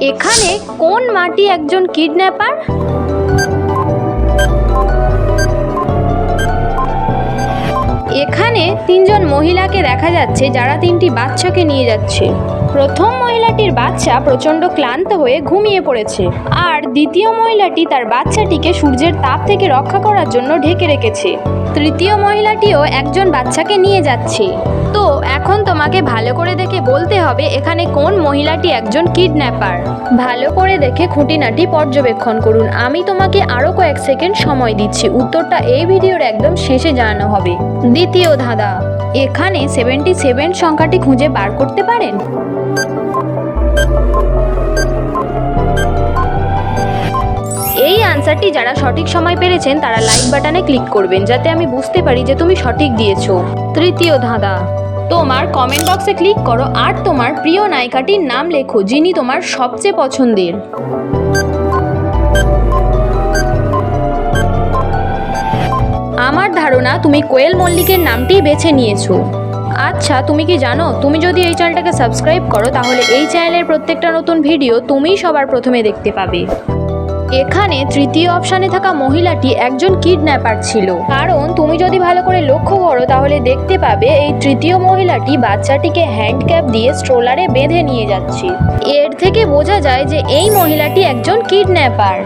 এখানে কোন মাটি একজন কিডন্যাপার? এখানে তিনজন মহিলাকে দেখা যাচ্ছে যারা তিনটি বাচ্চাকে নিয়ে যাচ্ছে। প্রথম মহিলাটির বাচ্চা প্রচণ্ড ক্লান্ত হয়ে ঘুমিয়ে পড়েছে আর দ্বিতীয় মহিলাটি তার বাচ্চাটিকে সূর্যের তাপ থেকে রক্ষা করার জন্য ঢেকে রেখেছে। তৃতীয় মহিলাটিও একজন বাচ্চাকে নিয়ে যাচ্ছে। তো এখন তোমাকে ভালো করে দেখে বলতে হবে এখানে কোন মহিলাটি একজন কিডন্যাপার। ভালো করে দেখে খুঁটিনাটি পর্যবেক্ষণ করুন। আমি তোমাকে আরও কয়েক সেকেন্ড সময় দিচ্ছি। উত্তরটা এই ভিডিওর একদম শেষে জানানো হবে। দ্বিতীয় ধাঁধা। এখানে সেভেন্টি সেভেন সংখ্যাটি খুঁজে বার করতে পারেন? এই আনসারটি যারা সঠিক সময় পেরেছেন, তারা লাইক বাটনে ক্লিক করবেন, যাতে আমি বুঝতে পারি যে তুমি সঠিক দিয়েছ। তৃতীয় ধাঁধা। তোমার কমেন্ট বক্সে ক্লিক করো আর তোমার প্রিয় নায়িকাটির নাম লেখো, যিনি তোমার সবচেয়ে পছন্দের। আমার ধারণা তুমি কোয়েল মল্লিকের নামটিই বেছে নিয়েছো। আচ্ছা তুমি কি জানো? তুমি যদি এই চ্যানেলটাকে সাবস্ক্রাইব করো, তাহলে এই চ্যানেলের প্রত্যেকটা নতুন ভিডিও তুমিই সবার প্রথমে দেখতে পাবে। এখানে তৃতীয় অপশানে থাকা মহিলাটি একজন কিডন্যাপার ছিল। কারণ তুমি যদি ভালো করে লক্ষ্য করো, তাহলে দেখতে পাবে এই তৃতীয় মহিলাটি বাচ্চাটিকে হ্যান্ড ক্যাপ দিয়ে স্ট্রোলারে বেঁধে নিয়ে যাচ্ছে। এর থেকে বোঝা যায় যে এই মহিলাটি একজন কিডন্যাপার।